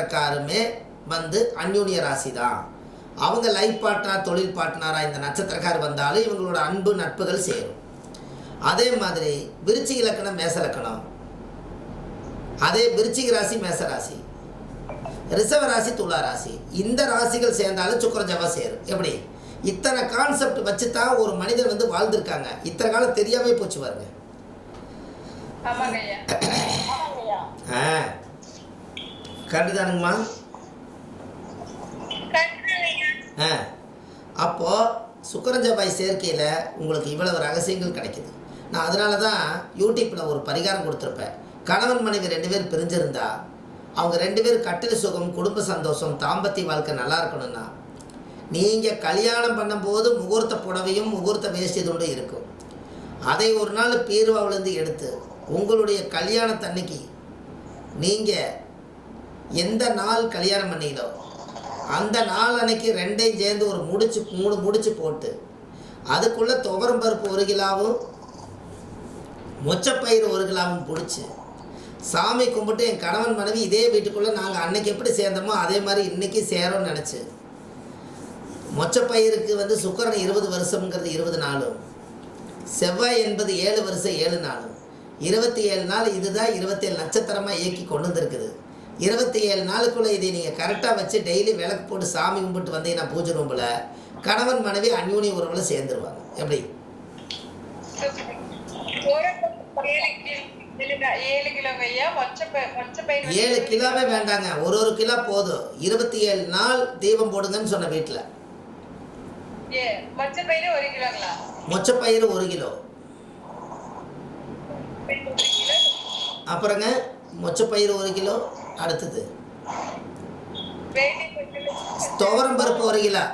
நட்சத்திரக்காருமே வந்து அந்யூன்ய ராசி தான் அவங்க லைஃப் பார்ட்னர் தொழில் பார்ட்னராக இந்த நட்சத்திரக்கார் வந்தாலும் இவங்களோட அன்பு நட்புகள் சேரும். அதே மாதிரி விருச்சிக இலக்கணம் மேச இலக்கணம் அதே விருச்சிக ராசி மேச ராசி. ரிஷப ராசி துலா ராசி. இந்த ராசிகள் சேர்ந்தாலும் சுக்கர ஜவா சேரும். எப்படி? இத்தனை கான்செப்ட் வச்சு தான் ஒரு மனிதர் வந்து வாழ்ந்திருக்காங்க. இத்தனை காலம் தெரியாமே போச்சு பாருங்க. ஆ. கரெக்டு தானுங்கம்மா. ஆ. அப்போது சுக்கரன் சேர்க்கையில் உங்களுக்கு இவ்வளவு ரகசியங்கள் கிடைக்குது. நான் அதனால தான் யூடியூப்பில் ஒரு பரிகாரம் கொடுத்துருப்பேன். கணவன் மனைவி ரெண்டு பேர் பிரிஞ்சிருந்தா அவங்க ரெண்டு பேர் கட்டில் சுகம் குடும்ப சந்தோஷம் தாம்பத்திய வாழ்க்கை நல்லா இருக்கணும்னா நீங்கள் கல்யாணம் பண்ணும்போது முகூர்த்த புடவையும் முகூர்த்த வேஷ்டி துண்டும் இருக்கும். அதை ஒரு நாள் பீர்வாவிலேருந்து எடுத்து உங்களுடைய கல்யாணத்தன்னைக்கு நீங்கள் எந்த நாள் கல்யாணம் பண்ணீங்களோ அந்த நாள் அன்னைக்கு ரெண்டையும் சேர்ந்து ஒரு முடிச்சு மூணு முடிச்சு போட்டு அதுக்குள்ளே துவரம் பருப்பு ஒரு கிலோவும் மொச்சப்பயிறு ஒரு கிலோவும் பிடிச்சி சாமி கும்பிட்டு என் கணவன் மனைவி இதே வீட்டுக்குள்ளே நாங்கள் அன்னைக்கு எப்படி சேர்ந்தோமோ அதே மாதிரி இன்றைக்கி சேரோம்னு நினச்சி மொச்சப்பயிருக்கு வந்து சுக்கரன் இருபது வருஷம்ங்கிறது இருபது நாளும் செவ்வாய் என்பது ஏழு வருஷம் ஏழு நாளும் இருபத்தி ஏழு நாள் இதுதான் இருபத்தேழு நட்சத்திரமாக இயக்கி கொண்டு வந்திருக்குது. இருபத்தி ஏழு நாளுக்குள்ளே இதை நீங்கள் கரெக்டாக வச்சு டெய்லி விளக்கு போட்டு சாமி கும்பிட்டு வந்தீங்கன்னா பூஜை ரூமில் கணவன் மனைவி அந்யூனி உறவில் சேர்ந்துருவாங்க. எப்படி? ஏழு கிலோவே வேண்டாங்க. ஒரு ஒரு கிலோ போதும். இருபத்தி ஏழு நாள் தீபம் போடுங்கன்னு சொன்ன வீட்டில் ஒரு மொச்சப்பயிறு ஒரு கிலோ. அப்புறங்க மொச்சப்பயிறு ஒரு கிலோ. அடுத்தது. துவரம் பருப்பு ஒரு கிலோ.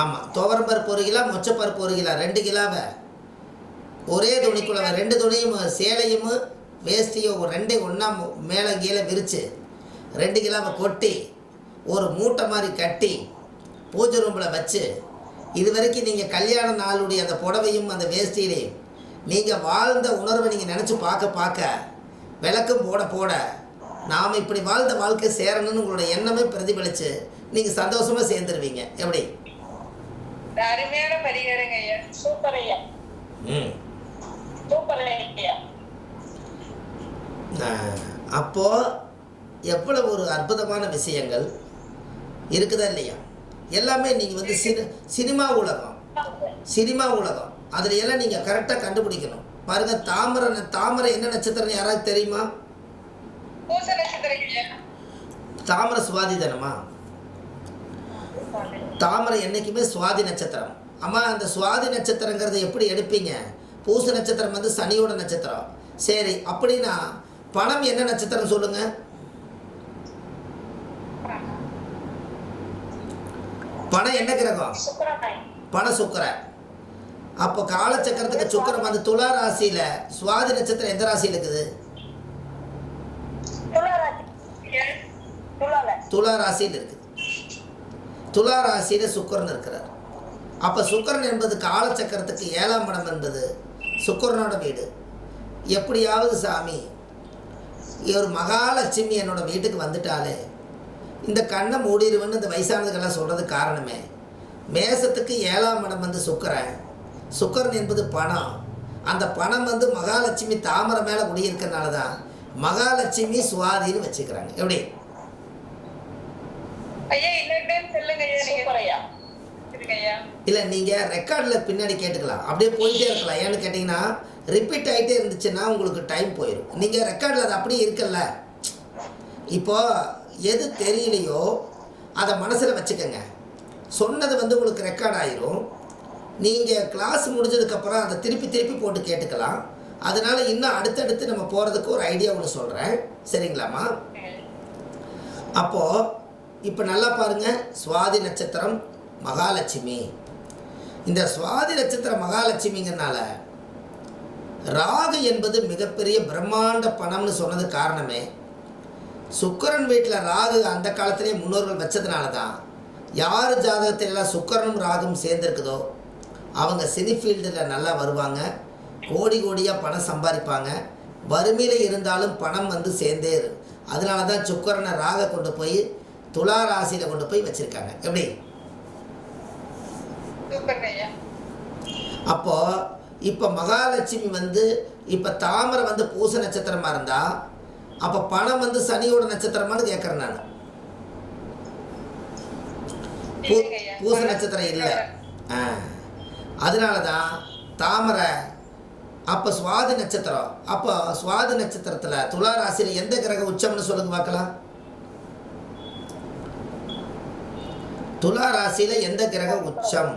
ஆமாம் துவரம் பருப்பு ஒரு கிலோ மொச்சப்பருப்பு ஒரு கிலோ ரெண்டு கிலோவை. ஒரே துணிக்குள்ள ரெண்டு துணியும் சேலையும் வேஷ்டியும் ஒரு ரெண்டையும் ஒன்றா மேலே கீழே விரித்து ரெண்டு கிலோவை கொட்டி ஒரு மூட்டை மாதிரி கட்டி பூஜை ரூமில் வச்சு இது வரைக்கும் நீங்கள் கல்யாண நாளுடைய அந்த புடவையும் அந்த வேஷ்டியிலையும் நீங்கள் வாழ்ந்த உணர்வை நீங்கள் நினச்சி பார்க்க பார்க்க விளக்கும் போட போட. நாம் இப்படி வாழ்ந்த வாழ்க்கை சேரணும்னு உங்களோட எண்ணமே பிரதிபலித்து நீங்கள் சந்தோஷமாக சேர்ந்துருவீங்க. எப்படி? அருமையான பரிகாரங்க ஐயா. சூப்பர் ஐயா. ம். சூப்பர் ஐயா. அப்போது எவ்வளவு ஒரு அற்புதமான விஷயங்கள் இருக்குதா இல்லையா? எல்லாமே நீங்கள் வந்து சினி சினிமா உலகம். சினிமா உலகம். அதில் எல்லாம் நீங்கள் கரெக்டாக கண்டுபிடிக்கணும். பாருங்க தாமரை தாமரை என்ன நட்சத்திரம் யாராவது தெரியுமா? தாமரை சுவாதி தானம்மா? தாமரை என்றைக்குமே சுவாதி நட்சத்திரம். அம்மா அந்த சுவாதி நட்சத்திரங்கிறத எப்படி எடுப்பீங்க? பூச நட்சத்திரம் வந்து சனியோட நட்சத்திரம். சரி அப்படின்னா பணம் என்ன நட்சத்திரம் சொல்லுங்க? பணம் என்ன கிரகம்? பண சுக்கரன். அப்போ காலச்சக்கரத்துக்கு சுக்கரம் வந்து துலா ராசியில் சுவாதி நட்சத்திரம் எந்த ராசியில் இருக்குது? துலா ராசியில் இருக்குது துலா ராசியில் சுக்கரன் இருக்கிறார். அப்போ சுக்கரன் என்பது காலச்சக்கரத்துக்கு ஏழாம் இடம் என்பது சுக்கரனோட வீடு. எப்படியாவது சாமி ஒரு மகாலட்சுமி என்னோட வீட்டுக்கு வந்துட்டாலே இந்த கண்ணை மூடிடுவேன்னு இந்த வயசானதுக்கெல்லாம் சொல்கிறது காரணமே மேசத்துக்கு ஏழாம் இடம் வந்து சுக்கரன். சுக்கரன் என்பது பணம். அந்த பணம் வந்து மகாலட்சுமி தாமரை மேலே குடியிருக்கனால தான் மகாலட்சுமி சுவாதின்னு வச்சுக்கிறாங்க. எப்படி? இல்லை நீங்கள் ரெக்கார்டில் பின்னாடி கேட்டுக்கலாம். அப்படியே போயிட்டே இருக்கலாம். ஏன்னு கேட்டிங்கன்னா ரிப்பீட் ஆகிட்டே இருந்துச்சுன்னா உங்களுக்கு டைம் போயிடும் நீங்கள் ரெக்கார்டில் அது அப்படியே இருக்கல்ல. இப்போ எது தெரியலையோ அதை மனசில் வச்சுக்கோங்க. சொன்னது வந்து உங்களுக்கு ரெக்கார்ட் ஆயிரும். நீங்கள் கிளாஸ் முடிஞ்சதுக்கப்புறம் அதை திருப்பி திருப்பி போட்டு கேட்டுக்கலாம். அதனால் இன்னும் அடுத்தடுத்து நம்ம போகிறதுக்கு ஒரு ஐடியா ஒன்று சொல்கிறேன் சரிங்களாம்மா? அப்போது இப்போ நல்லா பாருங்கள் சுவாதி நட்சத்திரம் மகாலட்சுமி. இந்த சுவாதி நட்சத்திர மகாலட்சுமிங்கிறனால ராகு என்பது மிகப்பெரிய பிரம்மாண்ட பணம்னு சொன்னது காரணமே சுக்கிரன் வீட்டில் ராகு அந்த காலத்திலே முன்னோர்கள் வச்சதுனால தான் யார் ஜாதகத்திலெல்லாம் சுக்கரனும் ராகும் சேர்ந்துருக்குதோ அவங்க சினி ஃபீல்டில் நல்லா வருவாங்க. கோடி கோடியாக பணம் சம்பாதிப்பாங்க. வறுமையில் இருந்தாலும் பணம் வந்து சேர்ந்தே இரு. அதனால தான் சுக்கரனை ராக கொண்டு போய் துலா ராசியில் கொண்டு போய் வச்சுருக்காங்க. எப்படி? சூப்பர் ஐயா. அப்போ இப்போ மகாலட்சுமி வந்து இப்போ தாமரை வந்து பூச நட்சத்திரமா இருந்தா அப்போ பணம் வந்து சனியோட நட்சத்திரமான்னு கேட்குறேன் நான். பூச நட்சத்திரம் இல்லை. ஆ. அதனால தான் தாமரை அப்போ சுவாதி நட்சத்திரம் அப்போ சுவாதி நட்சத்திரத்தில் துலா ராசியில் எந்த கிரகம் உச்சம்னு சொல்லுங்க பார்க்கலாம். துலா ராசியில் எந்த கிரகம் உச்சம்?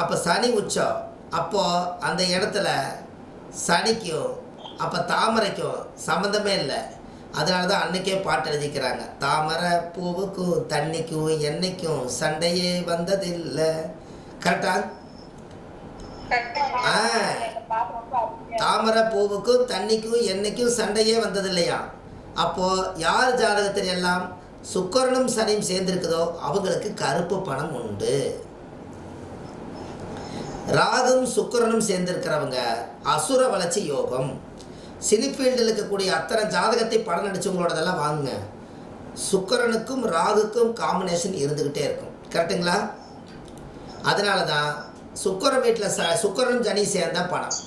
அப்போ சனி உச்சம். அப்போ அந்த இடத்துல சனிக்கும் அப்போ தாமரைக்கும் சம்மந்தமே இல்லை. அதனால தான் அன்னைக்கே பாட்டு எழுதிக்கிறாங்க. தாமரை பூவுக்கும் தண்ணிக்கும் எண்ணெய்க்கும் சண்டையே வந்ததில்லை. கரெக்டா ஆ? தாமரை பூவுக்கும் தண்ணிக்கும் எண்ணெய்க்கும் சண்டையே வந்தது இல்லையா அப்போது யார் ஜாதகத்தில் எல்லாம் சுக்கரனும் சனியும் சேர்ந்திருக்குதோ அவங்களுக்கு கருப்பு பணம் உண்டு. ராகும் சுக்கிரனும் சேர்ந்திருக்கிறவங்க அசுர வளர்ச்சி யோகம். சினிஃபீல்டில் இருக்கக்கூடிய அத்தனை ஜாதகத்தை படம் நடித்தவங்களோடதெல்லாம் வாங்குங்க. சுக்கரனுக்கும் ராகுக்கும் காம்பினேஷன் இருந்துக்கிட்டே இருக்கும். கரெக்டுங்களா அதனால தான் சுக்கரன் வீட்டில் ச சுக்கரனும் சனி சேர்ந்தா படம்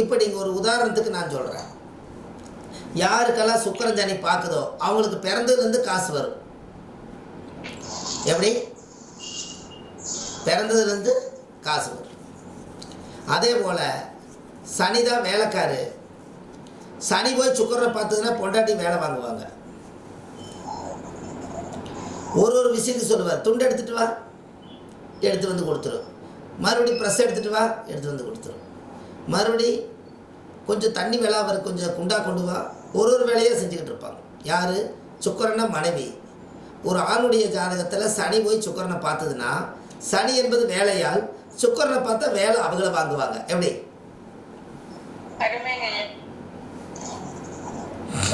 இப்போ நீங்கள் ஒரு உதாரணத்துக்கு நான் சொல்கிறேன் யாருக்கெல்லாம் சுக்கரன் சனி பார்க்குதோ அவங்களுக்கு பிறந்ததுலேருந்து காசு வரும். எப்படி? பிறந்ததுலேருந்து காசு வரும். அதே போல் சனிதான் வேலைக்காரு. சனி போய் சுக்கரனை பார்த்ததுன்னா பொண்டாட்டி வேலை வாங்குவாங்க. ஒரு ஒரு விஷயத்தையும் சொல்லுவார். துண்டு எடுத்துட்டு வா எடுத்து வந்து கொடுத்துரும் மறுபடி ப்ரெஸ் எடுத்துட்டு வா எடுத்து வந்து கொடுத்துரும் மறுபடி கொஞ்சம் தண்ணி வேலை கொஞ்சம் குண்டா கொண்டு வா. ஒரு ஒரு வேலையாக செஞ்சுக்கிட்டு இருப்பாங்க. யார்? சுக்கரனா மனைவி. ஒரு ஆணுடைய ஜாதகத்தில் சனி போய் சுக்கரனை பார்த்ததுன்னா சனி என்பது வேலையால் சுக்கரனை பார்த்தா வேலை அவங்கள வாங்குவாங்க. எப்படி அருமைங்க ஐயா சூப்பர் ஐயா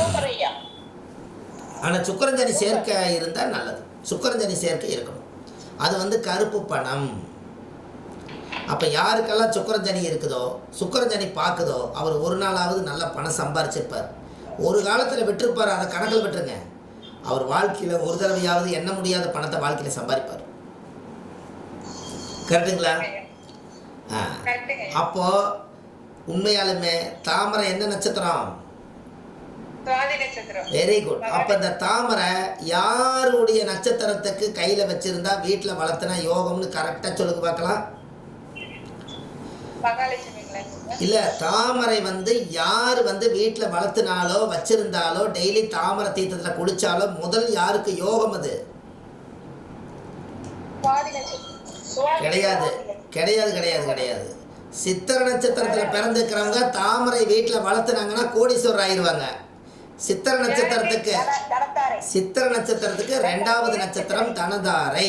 ஆனால் சுக்கரஞ்சனி சேர்க்கை இருந்தால் நல்லது. சுக்கரஞ்சனி சேர்க்கை இருக்கணும். அது வந்து கருப்பு பணம். அப்போ யாருக்கெல்லாம் சுக்கரஞ்சனி இருக்குதோ சுக்கரஞ்சனி பார்க்குதோ அவர் ஒரு நாளாவது நல்ல பணம் சம்பாரிச்சிருப்பார். ஒரு காலத்தில் விட்டிருப்பார் அதை கணக்கில் விட்டுருங்க. அவர் வாழ்க்கையில் ஒரு தடவையாவது எண்ண முடியாத பணத்தை வாழ்க்கையில் சம்பாதிப்பார். கரெக்டுங்களா. ஆ. அப்போது உண்மையாலுமே தாமரை என்ன நட்சத்திரம்? வெரி குட் அப்போ இந்த தாமரை யாருடைய நட்சத்திரத்துக்கு கையில் வச்சிருந்தா வீட்டில் வளர்த்துனா யோகம்னு கரெக்டாக சொல்லுங்க பார்க்கலாம்? இல்லை தாமரை வந்து யார் வந்து வீட்டில் வளர்த்துனாலோ வச்சிருந்தாலோ டெய்லி தாமரை தீர்த்தத்தில் குளிச்சாலோ முதல் யாருக்கு யோகம் அது? கிடையாது. கிடையாது கிடையாது கிடையாது. சித்திர நட்சத்திரத்தில் பிறந்திருக்கிறவங்க தாமரை வீட்டில் வளர்த்துனாங்கன்னா கோடீஸ்வரர் ஆயிடுவாங்க சித்திர நட்சத்திரத்துக்கு. சித்திர நட்சத்திரத்துக்கு ரெண்டாவது நட்சத்திரம் தனதாரை.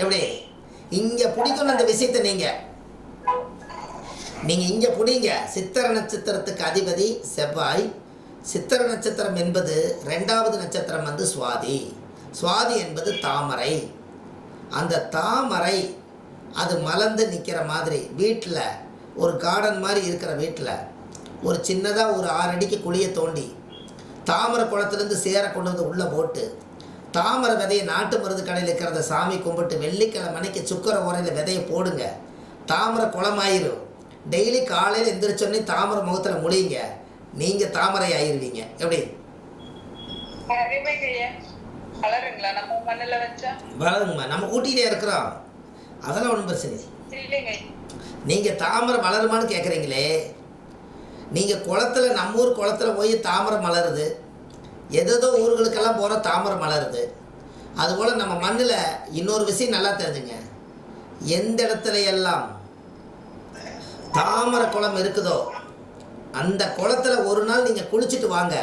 எப்படி? இங்கே பிடிக்கணும் அந்த விஷயத்தை நீங்கள் நீங்கள் இங்கே பிடிங்க. சித்திர நட்சத்திரத்துக்கு அதிபதி செவ்வாய். சித்திர நட்சத்திரம் என்பது ரெண்டாவது நட்சத்திரம் வந்து சுவாதி. சுவாதி என்பது தாமரை. அந்த தாமரை அது மலர்ந்து நிற்கிற மாதிரி வீட்டில் ஒரு கார்டன் மாதிரி இருக்கிற வீட்டில் ஒரு சின்னதாக ஒரு ஆறு அடிக்கு குழியை தோண்டி தாமரை குளத்துலேருந்து சேர கொண்டு வந்து உள்ளே போட்டு தாமரை விதையை நாட்டு மருந்து கடையில் இருக்கிறத சாமி கும்பிட்டு வெள்ளிக்கிழமை மணிக்கு சுக்கர உரையில் விதையை போடுங்க. தாமரை குளமாயிரும். டெய்லி காலையில் எந்திரிச்சோடனே தாமரை முகத்தில் முடியுங்க நீங்கள் தாமரை ஆயிருவீங்க. எப்படி? வளருங்கம்மா. நம்ம ஊட்டியிலே இருக்கிறோம். அதெல்லாம் ஒன்றும் பிரச்சனை. நீங்கள் தாமரை மலருமான்னு கேட்குறீங்களே நீங்கள் குளத்துல நம்ம ஊர் குளத்துல போய் தாமரை மலருது. எதேதோ ஊர்களுக்கெல்லாம் போகிற தாமரை மலருது. அதுபோல் நம்ம மண்ணில் இன்னொரு விஷயம் நல்லா தெரிஞ்சுங்க. எந்த இடத்துல எல்லாம் தாமரை குளம் இருக்குதோ அந்த குளத்துல ஒரு நாள் நீங்கள் குளிச்சுட்டு வாங்க.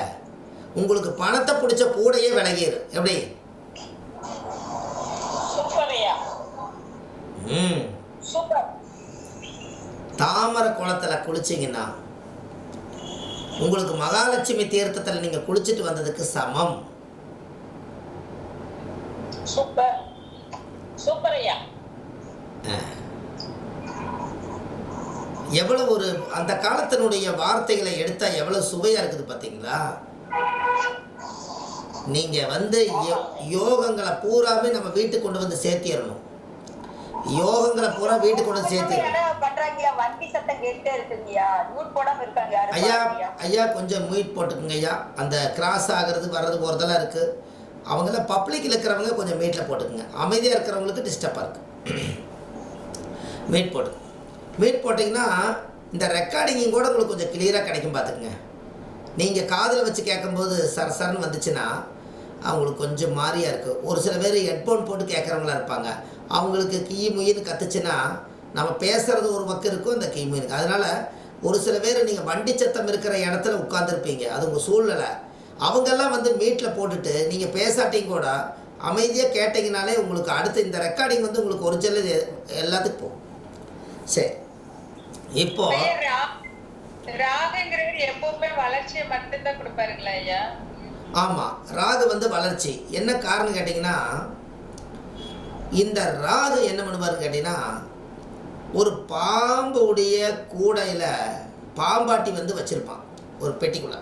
உங்களுக்கு பணத்தை பிடிச்ச கூடையே விலகிடும் எப்படி? ம். தாமரை குளத்துல குளிச்சிங்கன்னா உங்களுக்கு மகாலட்சுமி தீர்த்தத்தில் நீங்கள் குளிச்சுட்டு வந்ததுக்கு சமம். சூப்பர். சூப்பர் ஐயா. எவ்வளோ ஒரு அந்த காலத்தினுடைய வார்த்தைகளை எடுத்தால் எவ்வளோ சுவையாக இருக்குது பார்த்தீங்களா நீங்கள் வந்து யோகங்களை பூராமே நம்ம வீட்டுக்கு கொண்டு வந்து சேர்த்திடணும். யோகங்களை பூரா வீட்டுக்கு கொண்டு யாரும் ஐயா. ஐயா கொஞ்சம் மீட் போட்டுக்குங்க ஐயா அந்த கிராஸ் ஆகிறது வர்றது போகிறதெல்லாம் இருக்குது அவங்கள பப்ளிக்கில் இருக்கிறவங்க கொஞ்சம் மீட்டில் போட்டுக்குங்க. அமைதியாக இருக்கிறவங்களுக்கு டிஸ்டர்பாக இருக்குது மீட் போட்டு. மீட் போட்டிங்கன்னா இந்த ரெக்கார்டிங்கும் கூட உங்களுக்கு கொஞ்சம் கிளியராக கிடைக்கும் பார்த்துக்குங்க. நீங்கள் காதில் வச்சு கேட்கும்போது சர சரன்னு வந்துச்சுன்னா அவங்களுக்கு கொஞ்சம் மாறியாக இருக்குது ஒரு சில பேர் ஹெட்ஃபோன் போட்டு கேட்குறவங்களா இருப்பாங்க. அவங்களுக்கு கீ முயின்னு கத்துச்சுன்னா நம்ம பேசுகிறது ஒரு பக்கம் இருக்கும் இந்த கீ முயினுக்கு அதனால் ஒரு சில பேர் நீங்கள் வண்டி சத்தம் இருக்கிற இடத்துல உட்காந்துருப்பீங்க அது உங்கள் சூழ்நிலை. அவங்கெல்லாம் வந்து மீட்டில் போட்டுட்டு நீங்கள் பேசாட்டியும் கூட அமைதியாக கேட்டிங்கனாலே உங்களுக்கு அடுத்து இந்த ரெக்கார்டிங் வந்து உங்களுக்கு ஒரிஜினல் எல்லாத்துக்கும் போகும். சரி. இப்போ ஐயா, ரா- ராகுங்கிறவர் எப்பவுமே வளர்ச்சியை மட்டும்தான் கொடுப்பாருங்களா ஐயா? ஆமாம் ராகு வந்து வளர்ச்சி. என்ன காரணம் கேட்டிங்கன்னா இந்த ராகு என்ன பண்ணுவாருன்னு கேட்டிங்கன்னா ஒரு பாம்புடைய கூடையில் பாம்பாட்டி வந்து வச்சுருப்பான் ஒரு பெட்டிக்குள்ள.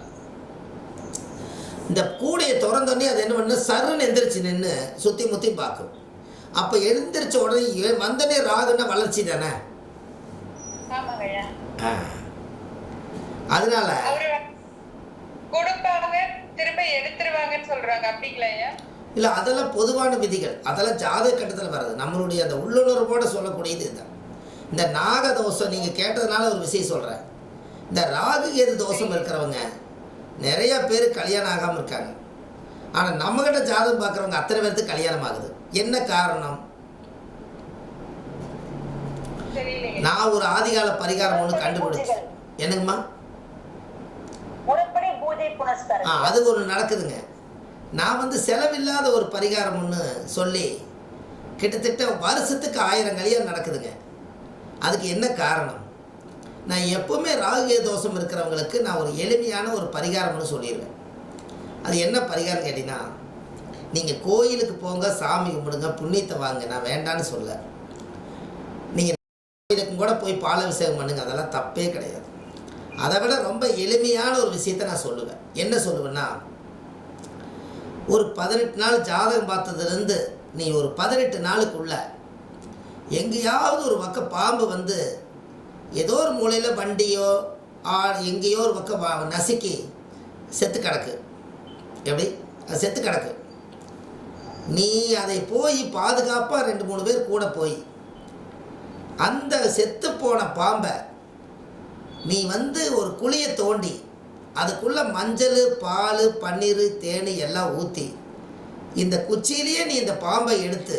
இந்த கூடையை திறந்தோடனே அது என்ன பண்ணு சருன்னு எந்திரிச்சு நின்று சுற்றி முற்றி பார்க்கும். அப்போ எழுந்திரிச்ச உடனே வந்தோடனே ராகுன்னா வளர்ச்சி தானே. அதனால திரும்ப எடுத்துருவாங்கன்னு சொல்றாங்க. அப்படிங்களா இல்லை அதெல்லாம் பொதுவான விதிகள். அதெல்லாம் ஜாதக கட்டத்தில் வர்றது நம்மளுடைய அந்த உள்ளுணர்வோட சொல்லக்கூடியது இதுதான். இந்த நாக தோஷம் நீங்கள் கேட்டதுனால ஒரு விஷயம் சொல்கிறேன் இந்த ராகு கேது தோஷம் இருக்கிறவங்க நிறைய பேர் கல்யாணம் ஆகாமல் இருக்காங்க. ஆனால் நம்மகிட்ட ஜாதகம் பார்க்குறவங்க அத்தனை பேருக்கு கல்யாணம் ஆகுது. என்ன காரணம்? நான் ஒரு ஆதிகால பரிகாரம் ஒன்று கண்டுபிடிச்சு என்னங்கம்மா? அது ஒன்று நடக்குதுங்க. நான் வந்து செலவில்லாத ஒரு பரிகாரம் ஒன்று சொல்லி கிட்டத்தட்ட வருஷத்துக்கு ஆயிரம் கல்யாணம் நடக்குதுங்க. அதுக்கு என்ன காரணம்? நான் எப்போவுமே ராகுகே தோஷம் இருக்கிறவங்களுக்கு நான் ஒரு எளிமையான ஒரு பரிகாரம்னு சொல்லிடுவேன் அது என்ன பரிகாரம் கேட்டிங்கன்னா நீங்கள் கோயிலுக்கு போங்க சாமி கும்பிடுங்க புண்ணியத்தை வாங்க நான் வேண்டான்னு சொல்ல. நீங்கள் கோயிலுக்கும் கூட போய் பால் அபிஷேகம் பண்ணுங்க. அதெல்லாம் தப்பே கிடையாது. அதை விட ரொம்ப எளிமையான ஒரு விஷயத்தை நான் சொல்லுவேன். என்ன சொல்லுவேன்னா ஒரு பதினெட்டு நாள் ஜாதகம் பார்த்ததுலேருந்து நீ ஒரு பதினெட்டு நாளுக்குள்ள எங்கேயாவது ஒரு பக்கம் பாம்பு வந்து ஏதோ ஒரு மூலையில் வண்டியோ ஆ எங்கேயோ ஒரு பக்கம் நசுக்கி செத்து கிடக்கு. எப்படி? அது செத்து கிடக்கு. நீ அதை போய் பாதுகாப்பாக ரெண்டு மூணு பேர் கூட போய் அந்த செத்து போன பாம்பை நீ வந்து ஒரு குழியை தோண்டி அதுக்குள்ள மஞ்சள் பால் பன்னீர் தேன் எல்லாம் ஊற்றி இந்த குச்சியிலேயே நீ இந்த பாம்பை எடுத்து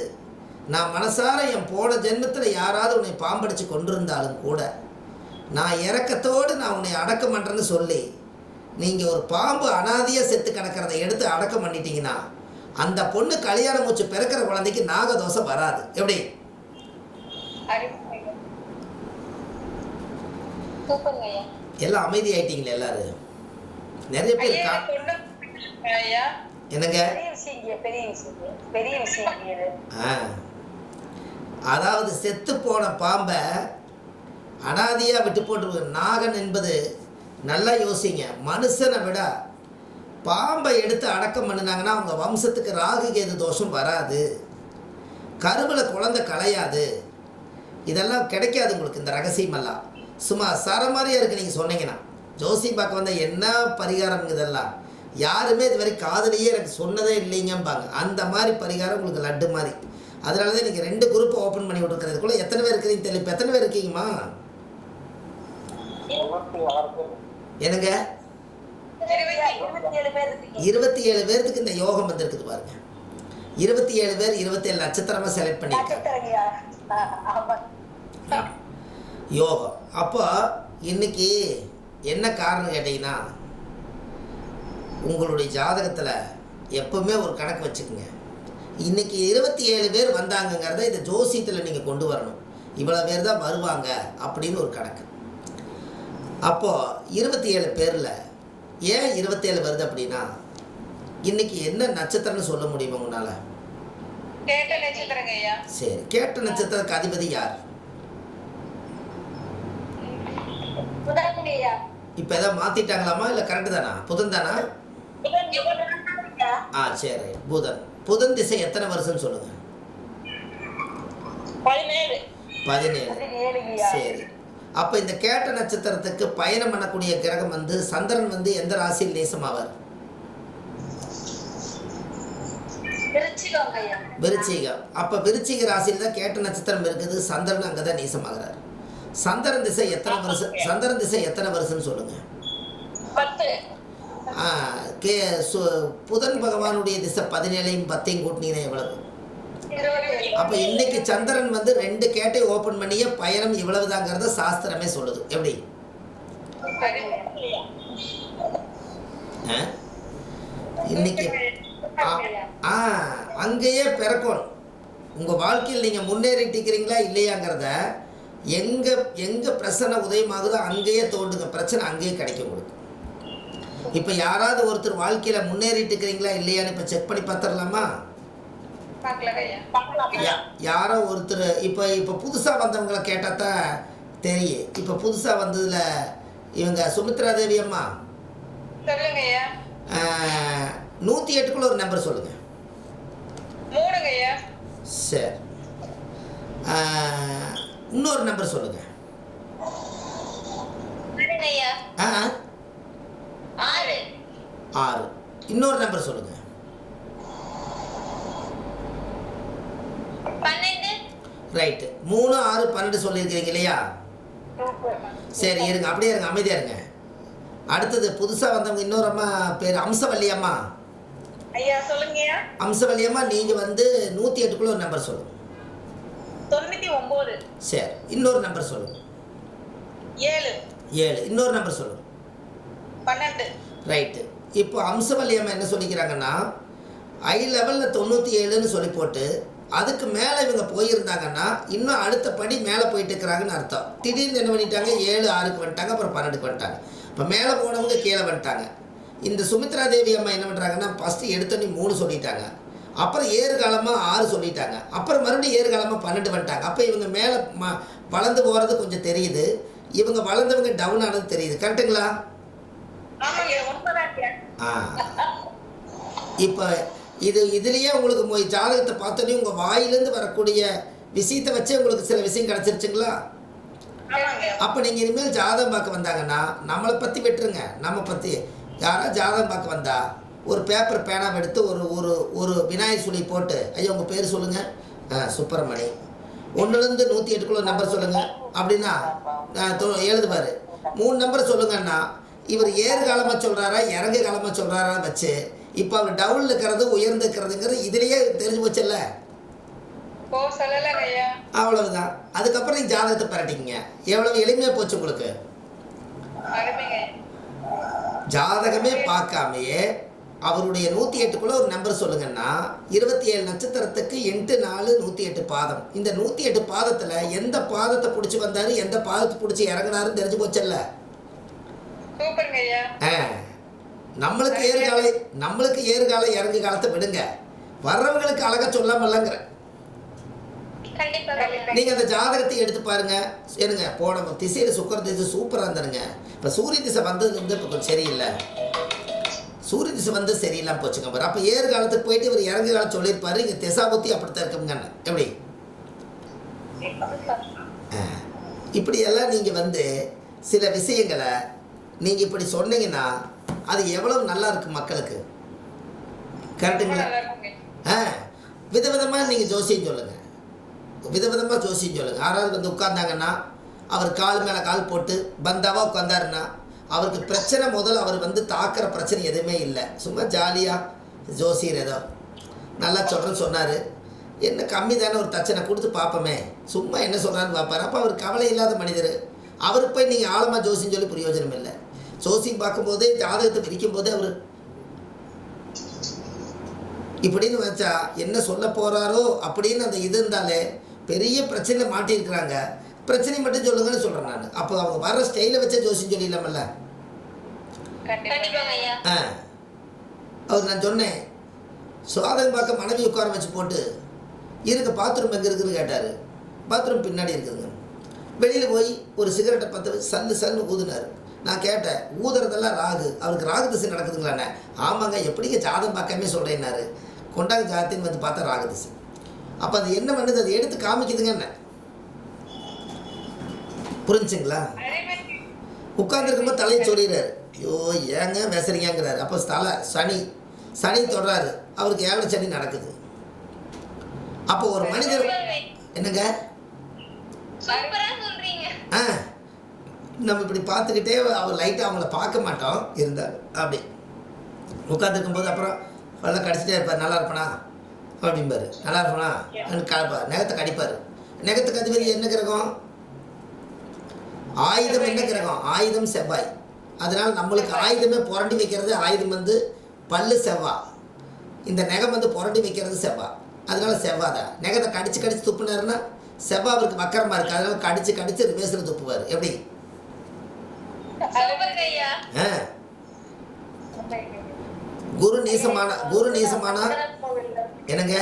நான் மனசார என் போன ஜென்மத்தில் யாராவது உன்னை பாம்படிச்சு கொண்டிருந்தாலும் கூட நான் இறக்கத்தோடு நான் உன்னை அடக்கம் பண்ணுறேன்னு சொல்லி நீங்கள் ஒரு பாம்பு அனாதையாக செத்து கிடக்கிறத எடுத்து அடக்கம் பண்ணிட்டீங்கன்னா அந்த பொண்ணு கல்யாண மூச்சு பிறக்கிற குழந்தைக்கு நாகதோஷம் வராது. எப்படி? எல்லாம் அமைதியாயிட்டீங்களே எல்லாரும்? நிறைய பேர் என்னங்க? அதாவது செத்து போன பாம்பை அனாதியாக விட்டு போட்டு நாகன் என்பது நல்லா யோசிங்க. மனுஷனை விட பாம்பை எடுத்து அடக்கம் பண்ணினாங்கன்னா அவங்க வம்சத்துக்கு ராகு கேது தோஷம் வராது. கருவில் குழந்தை கலையாது இதெல்லாம் கிடைக்காது உங்களுக்கு இந்த ரகசியமெல்லாம். சும்மா சரமாரியாக இருக்குது நீங்கள் சொன்னீங்கன்னா. ஜோசி பார்க்க வந்த என்ன பரிகாரம் இதெல்லாம்? யாருமே இது வரை காதலியே எனக்கு சொன்னதே இல்லைங்கம்பாங்க. அந்த மாதிரி பரிகாரம் உங்களுக்கு லட்டு மாதிரி. அதனால தான் நீங்கள் ரெண்டு குரூப்பை ஓப்பன் பண்ணி விட்டுருக்கிறதுக்குள்ள எத்தனை பேர் இருக்கிறீங்க தெரியல. இப்போ எத்தனை பேர் இருக்கீங்கம்மா? என்னங்க? இருபத்தி ஏழு பேர் இருக்கீங்க. இருபத்தி ஏழு பேர்த்துக்கு இந்த யோகம் வந்திருக்குது பாருங்க. இருபத்தி ஏழு பேர் இருபத்தேழு நட்சத்திரமாக செலக்ட் பண்ணியிருக்காங்க. யோகம். அப்போ இன்னைக்கு என்ன காரணம் கேட்டிங்கன்னா உங்களுடைய ஜாதகத்தில் எப்பவுமே ஒரு கணக்கு வச்சுக்கோங்க. இன்னைக்கு இருபத்தி ஏழு பேர் வந்தாங்கங்கிறத இந்த ஜோசியத்தில் நீங்கள் கொண்டு வரணும். இவ்வளோ பேர் தான் வருவாங்க அப்படின்னு ஒரு கணக்கு. அப்போது இருபத்தி ஏழு பேரில் ஏன் இருபத்தேழு வருது அப்படின்னா இன்னைக்கு என்ன நட்சத்திரம்னு சொல்ல முடியுமா உங்களால் சரி கேட்ட நட்சத்திரத்துக்கு அதிபதி யார்? இப்போ எதாவது மாற்றிட்டாங்களாமா இல்லை கரெக்டு தானா? புதன் தானா? ஆ சரி புதன். புதன் திசை எத்தனை வருஷம்னு சொல்லுங்கள் பதினேழு. சரி. அப்போ இந்த கேட்ட நட்சத்திரத்துக்கு பயணம் பண்ணக்கூடிய கிரகம் வந்து சந்திரன் வந்து எந்த ராசியில் நேசமாவார்? விருச்சிகம் அப்போ விருச்சிக ராசியில் தான் கேட்ட நட்சத்திரம் இருக்குது. சந்திரன் அங்கே தான் நேசமாகிறார். சந்திரன் திசை எத்தனை வருஷம்? சந்திரன் திசை எத்தனை வருஷம்னு ஆ, கே சு புதன் பகவானுடைய திசை பதினேழையும் பத்தையும் கூட்டினீங்கன்னா எவ்வளவு? அப்போ இன்னைக்கு சந்திரன் வந்து ரெண்டு கேட்டை ஓப்பன் பண்ணியே பயணம் இவ்வளவுதாங்கிறத சாஸ்திரமே சொல்லுது. எப்படி? இன்னைக்கு ஆ- ஆ அங்கேயே பிறக்கணும். உங்கள் வாழ்க்கையில் நீங்கள் முன்னேறிட்டு இருக்கிறீங்களா இல்லையாங்கிறத எங்கே எங்கே பிரச்சனை உதயமாகுதோ அங்கேயே தோண்டுங்க பிரச்சனை அங்கேயே கிடைக்கும் உங்களுக்கு. இப்போ யாராவது ஒருத்தர் வாழ்க்கையில் முன்னேறிட்டு இருக்கிறீங்களா இல்லையான்னு இப்போ செக் பண்ணி பார்த்துடலாமா? யாரோ ஒருத்தர் இப்போ இப்போ புதுசாக வந்தவங்கள கேட்டால் தான் தெரியும். இப்போ புதுசாக வந்ததில் இவங்க சுமித்ரா தேவி அம்மா? நூற்றி எட்டுக்குள்ள ஒரு நம்பர் சொல்லுங்கள் சரி. இன்னொரு நம்பர் ஆ ஆறு. இன்னொரு நம்பர் பன்னெண்டு. ரைட்டு மூணு ஆறு பன்னெண்டு சொல்லியிருக்கிறீங்க இல்லையா? சரி இருங்க. அப்படியே இருங்க. அமைதியாக இருங்க. அடுத்தது புதுசாக வந்தவங்க இன்னொரு அம்மா பேர் அம்சவல்லி அம்மா. ஐயா சொல்லுங்கய்யா. அம்சவல்லி அம்மா நீங்கள் வந்து நூற்றி எட்டுக்குள்ள ஒரு நம்பர் சொல்லுங்கள் தொண்ணூத்தி ஒன்பது சரி இன்னொரு நம்பர் சொல்லுங்கள் ஏழு. ஏழு இன்னொரு நம்பர் சொல்லுங்கள் பன்னெண்டு. ரைட்டு இப்போ அம்சவல்லி அம்மா என்ன சொல்லிக்கிறாங்கன்னா ஐ லெவலில் தொண்ணூற்றி ஏழுன்னு சொல்லி போட்டு அதுக்கு மேலே இவங்க போயிருந்தாங்கன்னா இன்னும் அடுத்த படி மேலே போயிட்டு இருக்கிறாங்கன்னு அர்த்தம். திடீர்னு என்ன பண்ணிட்டாங்க? ஏழு ஆறுக்கு வந்துட்டாங்க அப்புறம் பன்னெண்டுக்கு வந்துட்டாங்க. இப்போ மேலே போனவங்க கீழே வந்துட்டாங்க. இந்த சுமித்ரா தேவி அம்மா என்ன பண்ணுறாங்கன்னா ஃபஸ்ட்டு எடுத்தோன்னே மூணு சொல்லிட்டாங்க. அப்புறம் ஏறு காலமாக ஆறு சொல்லிட்டாங்க. அப்புறம் மறுபடியும் ஏறு காலமாக பன்னெண்டு வந்துட்டாங்க. அப்போ இவங்க மேலே ம வளர்ந்து போகிறது கொஞ்சம் தெரியுது. இவங்க வளர்ந்தவங்க டவுன் ஆனது தெரியுது. கரெக்டுங்களா ஆ. இப்போ இது இதுலேயே உங்களுக்கு ஜாதகத்தை பார்த்தோன்னே உங்கள் வாயிலேருந்து வரக்கூடிய விஷயத்தை வச்சே உங்களுக்கு சில விஷயம் கிடச்சிருச்சுங்களா? அப்போ நீங்கள் இனிமேல் ஜாதகம் பார்க்க வந்தாங்கன்னா நம்மளை பற்றி விட்டுருங்க. நம்ம பற்றி யாராவது ஜாதகம் பார்க்க வந்தா ஒரு பேப்பர் பேனாவை எடுத்து ஒரு ஒரு ஒரு விநாயகர் சொல்லி போட்டு ஐயா உங்கள் பேர் சொல்லுங்கள் சுப்பிரமணி. ஒன்றுலேருந்து நூற்றி எட்டுக்குள்ள நம்பர் சொல்லுங்கள் அப்படின்னா எழுதுவார். மூணு நம்பர் சொல்லுங்கன்னா இவர் ஏறு காலமாக சொல்கிறாரா இறங்கு காலமாக சொல்கிறாரா வச்சு இப்போ அவர் டவுனில் இருக்கிறது உயர்ந்து இருக்கிறதுங்கிறது இதுலேயே தெரிஞ்சு போச்சுல்ல? அவ்வளவுதான். அதுக்கப்புறம் நீங்கள் ஜாதகத்தை பரட்டிக்கிங்க. எவ்வளவு எளிமையாக போச்சு உங்களுக்கு? ஜாதகமே பார்க்காமையே அவருடைய நூற்றி எட்டுக்குள்ள ஒரு நம்பர் சொல்லுங்கன்னா இருபத்தி ஏழு நட்சத்திரத்துக்கு எட்டு நாலு நூற்றி எட்டு பாதம். இந்த நூற்றி எட்டு பாதத்தில் எந்த பாதத்தை பிடிச்சி வந்தார் எந்த பாதத்தை பிடிச்சி இறங்குனாருன்னு தெரிஞ்சு போச்சல்ல நம்மளுக்கு ஏறுகாலை நம்மளுக்கு ஏறுகால இறங்கு காலத்தை விடுங்க. வர்றவங்களுக்கு அழகாக சொல்லாமல்லங்கிற நீங்கள் அந்த ஜாதகத்தை எடுத்து பாருங்க. சரிங்க போன திசையில் சுக்கர திசை சூப்பராக இருந்தாருங்க இப்போ சூரிய திசை வந்தது வந்து இப்போ கொஞ்சம் சரியில்லை. சூரிய திசை வந்து சரியில்லாம போச்சுங்க பாரு. அப்போ ஏறு காலத்துக்கு போயிட்டு இவர் இறங்கு காலம் சொல்லியிருப்பாரு. இங்கே திசாபுத்தி அப்படித்தான் இருக்குங்க எப்படி. இப்படியெல்லாம் நீங்கள் வந்து சில விஷயங்களை நீங்கள் இப்படி சொன்னீங்கன்னா அது எவ்வளவு நல்லா இருக்கு மக்களுக்கு? கரெக்டுங்களா ஆ. விதவிதமாக நீங்கள் ஜோசியம் சொல்லுங்கள் விதவிதமாக ஜோசியம் சொல்லுங்கள் யாராவது வந்து உட்கார்ந்தாங்கன்னா அவர் கால் மேலே கால் போட்டு பந்தாவாக உட்காந்தாருன்னா அவருக்கு பிரச்சனை முதல் அவர் வந்து தாக்குற பிரச்சனை எதுவுமே இல்லை. சும்மா ஜாலியாக ஜோசியர் ஏதோ நல்லா சொல்கிறேன்னு சொன்னார். என்ன கம்மி தானே ஒரு தச்சனை கொடுத்து பார்ப்போமே. சும்மா என்ன சொல்கிறான்னு பார்ப்பார். அப்போ அவர் கவலை இல்லாத மனிதர். அவருக்கு போய் நீங்கள் ஆழமாக ஜோசின்னு சொல்லி பிரயோஜனம் இல்லை. ஜோசியம் பார்க்கும்போதே ஜாதகத்தை பிரிக்கும் போதே அவர் இப்படின்னு வச்சா என்ன சொல்ல போகிறாரோ அப்படின்னு அந்த இது இருந்தாலே பெரிய பிரச்சனை மாட்டியிருக்கிறாங்க. பிரச்சனை மட்டும் சொல்லுங்கன்னு சொல்கிறேன் நான். அப்போ அவங்க வர்ற ஸ்டைலை வச்சே ஜோசியம் சொல்லிடலாமல்ல ஐயா. ஆ. அவர் நான் சொன்னேன் சுவாதகம் பார்க்க மனைவி உட்கார வச்சு போட்டு இருக்க பாத்ரூம் எங்கே இருக்குதுன்னு கேட்டார். பாத்ரூம் பின்னாடி இருக்குதுங்க. வெளியில் போய் ஒரு சிகரெட்டை பற்ற வச்சு சல்லு சல்லுன்னு ஊதுனார். நான் கேட்டேன் ஊதுறதெல்லாம் ராகு. அவருக்கு ராகு திசை நடக்குதுங்களாண்ணே? ஆமாங்க எப்படிங்க ஜாதகம் பார்க்காமே சொல்கிறேன்னாரு கொண்டாங்க ஜாதத்தின்னு வந்து பார்த்தா ராகு திசை. அப்போ அது என்ன பண்ணுது? அது எடுத்து காமிக்குதுங்க என்ன புரிஞ்சுங்களா? உட்காந்துருக்கும்போது தலையை சொல்லிடுறாரு ஐயோ ஏங்க பேசுறீங்கிறாரு அப்போ தலை சனி சனி தொடராரு அவருக்கு ஏழரை சனி நடக்குது. அப்போ ஒரு மனிதர் என்னங்க? ஆ நம்ம இப்படி பார்த்துக்கிட்டே அவர் லைட்டாக அவங்கள பார்க்க மாட்டோம். இருந்தார் அப்படி. உட்காந்துருக்கும்போது அப்புறம் வெள்ளம் கடிச்சிட்டே இருப்பார். நல்லா இருப்பனா? அப்படிம்பாரு. நல்லா இருப்பனா? கலப்பார் நகத்தை கடிப்பார். நகத்துக்கு அதிபதி என்ன கிரகம்? ஆயுதம் என்ன கிரகம்? ஆயுதம் செவ்வாய். அதனால் நம்மளுக்கு ஆயுதமே புரண்டி வைக்கிறது ஆயுதம் வந்து பல்லு செவ்வாய் இந்த நகம் வந்து புரண்டி வைக்கிறது செவ்வாய் அதனால செவ்வாய் தான். நகத்தை கடிச்சு கடிச்சு துப்புனாருன்னா செவ்வாய் அவருக்கு வக்கரமாக இருக்குது அதனால கடிச்சு கடிச்சு ரிவேஸில் துப்புவார். எப்படி? குரு நீசமான குரு நீசமான என்னங்க?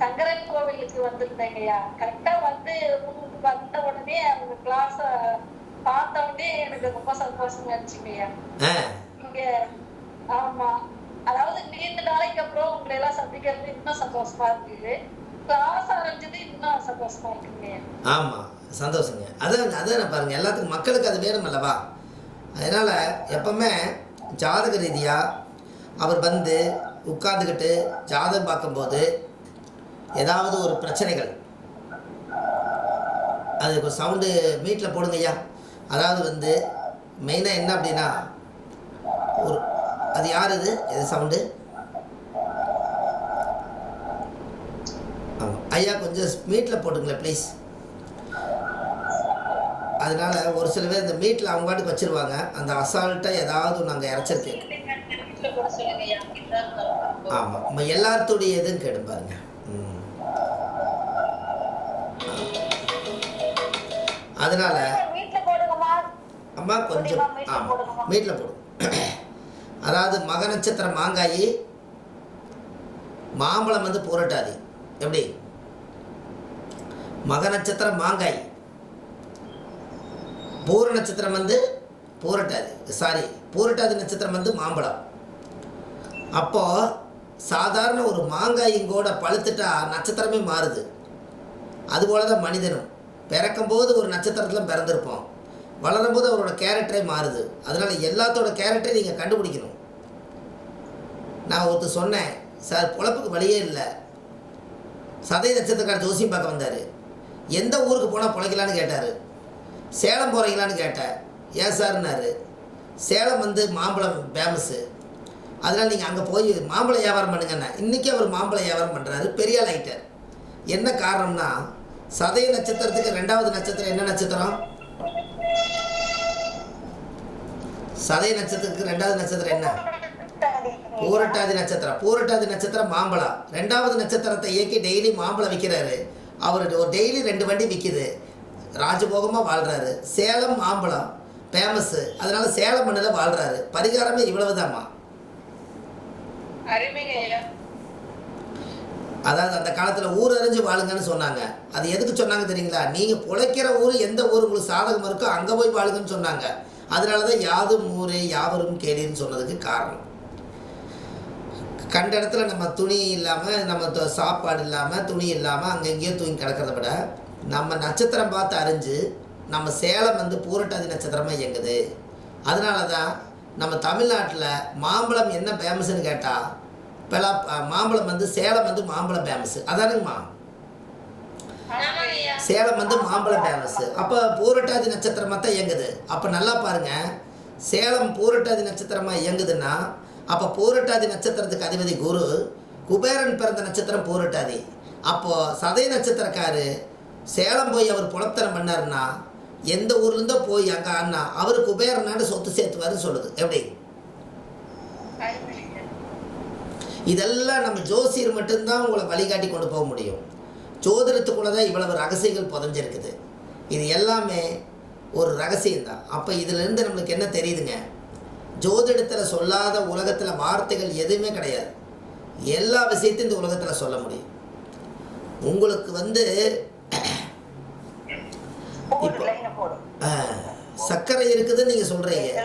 சங்கரன் கோவிலுக்கு வந்திருந்தேங்கய்யா. கரெக்டா வந்து உங்களுக்கு வந்த உடனே அவங்க கிளாஸ பார்த்த உடனே எனக்கு ரொம்ப சந்தோஷமா இருந்துச்சுங்கய்யா. இங்க ஆமா. அதாவது நீண்ட நாளைக்கு அப்புறம் உங்களை எல்லாம் சந்திக்கிறது இன்னும் சந்தோஷமா இருக்குது. கிளாஸ் ஆரம்பிச்சது இன்னும் சந்தோஷமா இருக்குங்கய்யா. ஆமாம் சந்தோஷங்க. அதான் அதான் பாருங்கள் எல்லாத்துக்கும் மக்களுக்கு அது வேணும் அல்லவா? அதனால் எப்பவுமே ஜாதக ரீதியாக அவர் வந்து உட்கார்ந்துக்கிட்டு ஜாதகம் பார்க்கும்போது ஏதாவது ஒரு பிரச்சனைகள். அதுக்கு ஒரு சவுண்டு மீட்டில் போடுங்க ஐயா. அதாவது வந்து மெயினாக என்ன அப்படின்னா ஒரு அது யார் இது? இது சவுண்டு ஆமாம் ஐயா கொஞ்சம் மீட்டில் போட்டுங்களேன் ப்ளீஸ் அதனால ஒரு சில பேர் இந்த மீட்டில் அவங்க பாட்டுக்கு வச்சிருவாங்க. அந்த அசால்ட்டாக ஏதாவது ஒன்று அங்கே இறச்சிருக்கு. வீட்டுல கூட சொல்லுங்கய்யா இதுதான் நல்லா ஆமாம் நம்ம எல்லாத்துடைய இதுவும் கேடும் பாருங்க. அதனால வீட்டுல அம்மா கொஞ்சம் ஆமாம். மீட்டில் போடும் அதாவது மக நட்சத்திரம் மாங்காயி மாம்பழம் வந்து பூரட்டாதி. எப்படி? மக நட்சத்திரம் மாங்காய். பூர நட்சத்திரம் வந்து பூரட்டாதி. சாரி பூரட்டாதி நட்சத்திரம் வந்து மாம்பழம். அப்போ சாதாரண ஒரு மாங்காயும் கூட பழுத்துட்டா நட்சத்திரமே மாறுது. அதுபோல தான் மனிதனும். பிறக்கும்போது ஒரு நட்சத்திரத்தில் பிறந்திருப்போம். வளரும்போது அவரோட கேரக்டரே மாறுது. அதனால் எல்லாத்தோட கேரக்டரையும் நீங்கள் கண்டுபிடிக்கணும். நான் ஒருத்தர் சொன்னேன் சார் பொழப்புக்கு வழியே இல்லை. சதய நட்சத்திரக்கார ஜோசியம் பார்க்க வந்தார். எந்த ஊருக்கு போனால் பிழைக்கலான்னு கேட்டார். சேலம் போகிறீங்களான்னு கேட்டேன். ஏன் சார்னாரு? சேலம் வந்து மாம்பழம் ஃபேமஸ்ஸு அதனால் நீங்கள் அங்கே போய் மாம்பழம் வியாபாரம் பண்ணுங்கண்ணே. இன்றைக்கி அவர் மாம்பழம் வியாபாரம் பண்ணுறாரு பெரியாள் ஆகிட்டார் என்ன காரணம்னா சதய நட்சத்திரத்துக்கு ரெண்டாவது நட்சத்திரம் என்ன நட்சத்திரம்? சதய நட்சத்திரத்துக்கு ரெண்டாவது நட்சத்திரம் என்ன? பூரட்டாதி நட்சத்திரம். பூரட்டாதி நட்சத்திரம் மாம்பழம். ரெண்டாவது நட்சத்திரத்தை இயக்கி டெய்லி மாம்பழம் விற்கிறாரு அவர் ஒரு டெய்லி ரெண்டு வண்டி விற்கிது ராஜபோகமாக வாழ்கிறாரு சேலம் மாம்பழம் ஃபேமஸ்ஸு அதனால சேலம் மண்ணில் வாழ்கிறாரு பரிகாரமே இவ்வளவுதாம்மா. அருமைங்க ஐயா. அதாவது அந்த காலத்தில் ஊர் அறிஞ்சு வாழுங்கன்னு சொன்னாங்க. அது எதுக்கு சொன்னாங்க தெரியுங்களா? நீங்கள் பிழைக்கிற ஊர் எந்த ஊர் உங்களுக்கு சாதகம் இருக்கோ அங்கே போய் வாழுங்கன்னு சொன்னாங்க. அதனால தான் யாதும் ஊரே யாவரும் கேளின்னு சொன்னதுக்கு காரணம். கண்ட இடத்துல நம்ம துணி இல்லாமல் நம்ம சாப்பாடு இல்லாமல் துணி இல்லாமல் அங்கே தூங்கி கிடக்கிறத விட நம்ம நட்சத்திரம் பார்த்து அறிஞ்சு நம்ம சேலம் வந்து பூரட்டாதி நட்சத்திரமாக இயங்குது. அதனால தான் நம்ம தமிழ்நாட்டில் மாம்பழம் என்ன ஃபேமஸ்ன்னு கேட்டால் பெலா மாம்பழம் வந்து சேலம் வந்து மாம்பழம் ஃபேமஸ் அதானுங்கம்மா சேலம் வந்து மாம்பழம் ஃபேமஸ் அப்போ பூரட்டாதி நட்சத்திரமாக தான் இயங்குது. அப்போ நல்லா பாருங்க. சேலம் பூரட்டாதி நட்சத்திரமாக இயங்குதுன்னா அப்போ பூரட்டாதி நட்சத்திரத்துக்கு அதிபதி குரு குபேரன் பிறந்த நட்சத்திரம் பூரட்டாதி. அப்போது சதய நட்சத்திரக்காரு சேலம் போய் அவர் புலத்தனம் பண்ணாருன்னா எந்த ஊர்லேருந்தோ போய் அங்கே அண்ணா அவர் குபேரனாண்டு சொத்து சேர்த்துவாருன்னு சொல்லுது. எப்படி? இதெல்லாம் நம்ம ஜோசியர் மட்டும்தான் உங்களை வழிகாட்டி கொண்டு போக முடியும். ஜோதிடத்துக்குள்ளே தான் இவ்வளவு ரகசியங்கள் புதஞ்சிருக்குது. இது எல்லாமே ஒரு ரகசியம்தான். அப்போ இதிலிருந்து நம்மளுக்கு என்ன தெரியுதுங்க? ஜோதிடத்தில் சொல்லாத உலகத்தில் வார்த்தைகள் எதுவுமே கிடையாது. எல்லா விஷயத்தையும் இந்த உலகத்தில் சொல்ல முடியும். உங்களுக்கு வந்து இப்போ- சர்க்கரை இருக்குதுன்னு நீங்கள் சொல்கிறீங்க